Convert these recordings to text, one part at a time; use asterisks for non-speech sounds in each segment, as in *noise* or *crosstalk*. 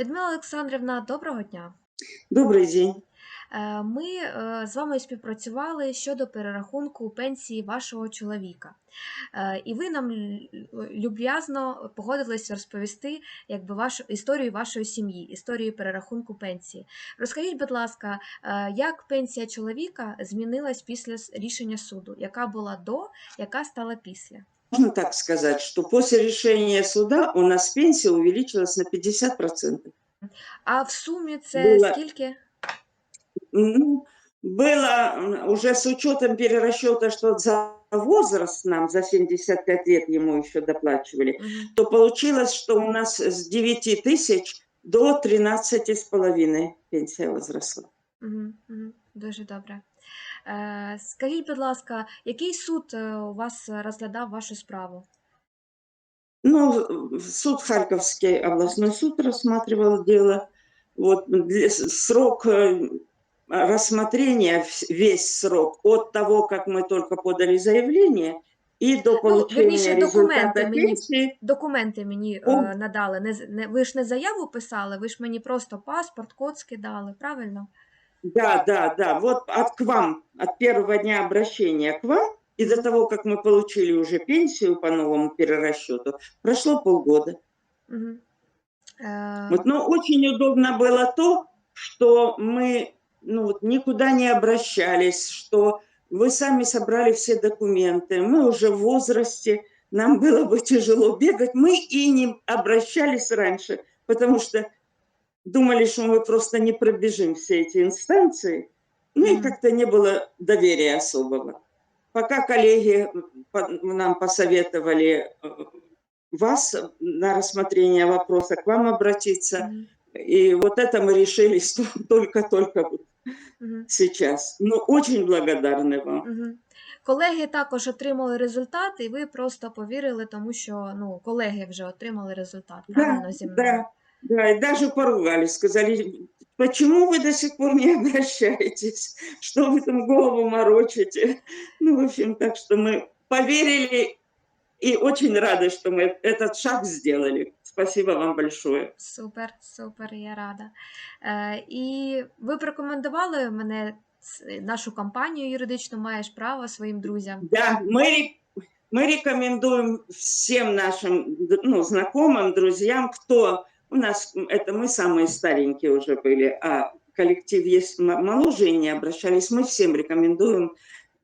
Людмила Олександрівна, доброго дня. Добрый день. Е, Ми е, з вами співпрацювали щодо перерахунку пенсії вашого чоловіка. Е, І ви нам люб'язно погодились розповісти якби, вашу історію вашої сім'ї, історію перерахунку пенсії. Розкажіть, будь ласка, як пенсія чоловіка змінилась після рішення суду? Яка була до, яка стала після? Можно так сказать, что после решения суда у нас пенсия увеличилась на 50%. А в сумі це Була- скільки? Ну, было м, уже с учетом перерасчета, что за возраст нам, за 75 лет ему еще доплачивали, Мгм. то получилось, что у нас с 9 тысяч до 13 с половиной пенсия возросла. Мгм, мгм. Дуже добре. Е, Скажіть, будь ласка, який суд е, у вас розглядав вашу справу? Ну, в- суд Харьковский областной суд рассматривал дело. Вот для- срок э, рассмотрения, вс- весь срок от того, как мы только подали заявление и до получения Ну, вернее, документы результата мне- пенсии. Документи мені О. е, надали. Не, з- не, ви ж не заяву писали, ви ж мені просто паспорт, код скидали, правильно? Да, да, да. Вот от к вам, от первого дня обращения к вам и до того, как мы получили уже пенсию по новому перерасчету, прошло полгода. Угу. Вот, но очень удобно было то, что мы ну, вот, никуда не обращались, что вы сами собрали все документы, мы уже в возрасте, нам было бы тяжело бегать, мы и не обращались раньше, потому что думали, что мы просто не пробежим все эти инстанции, ну и Мгм. как-то не было доверия особого. Пока коллеги по- нам посоветовали э, вас на рассмотрение вопроса, к вам обратиться, мгм, и вот это мы решили что *laughs* только-только вот мгм, сейчас. Ну, очень благодарны вам. мгм. Колеги також отримали результат, і ви просто повірили, тому що ну, колеги вже отримали результат, правильно зі мною? Да, да, и даже поругались, сказали, почему вы до сих пор не обращаетесь, что вы там голову морочите. Ну, в общем, так что мы поверили и очень рады, что мы этот шаг сделали. Спасибо вам большое. Супер, супер, я рада. Е, і ви б рекомендували мене, ц- нашу компанію юридично маєш право своїм друзям. Да, мы, ре- мы рекомендуем всем нашим ну, знакомым, друзьям, кто у нас, это мы самые старенькие уже были, а коллектив есть моложе и не обращались, мы всем рекомендуем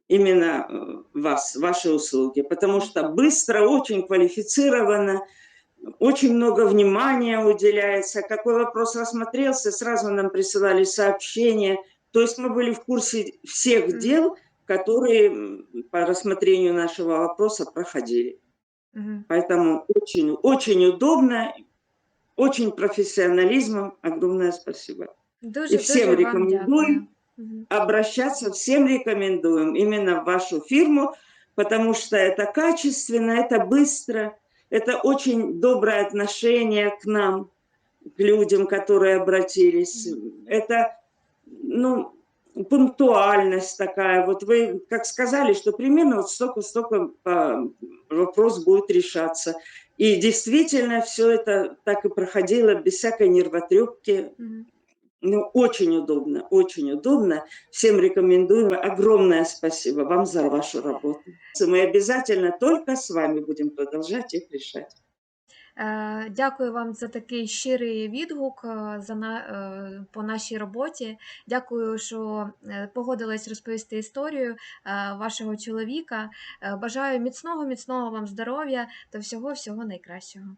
именно э, вас, ваши услуги, потому что быстро, очень квалифицированно, очень много внимания уделяется. Какой вопрос рассмотрелся, сразу нам присылали сообщения. То есть мы были в курсе всех дел, которые по рассмотрению нашего вопроса проходили. Поэтому очень, очень удобно, очень профессионализмом. Огромное спасибо. Дуже, І всім дуже. Мгм. Обращаться всем рекомендуем именно в вашу фирму, потому что это качественно, это быстро, это очень доброе отношение к нам, к людям, которые обратились. Это, ну, пунктуальность такая. Вот вы как сказали, что примерно вот столько-столько а, вопрос будет решаться. И действительно все это так и проходило без всякой нервотрепки. Мгм. Ну, очень удобно, очень удобно. Всем рекомендую. Огромное спасибо вам за вашу работу. Мы обязательно только с вами будем продолжать их решать. Е, Дякую вам за такий щирий відгук е, за на, е, по нашій роботі. Дякую, що погодились розповісти історію вашого чоловіка. Бажаю міцного, міцного вам здоров'я та всього всього найкращого.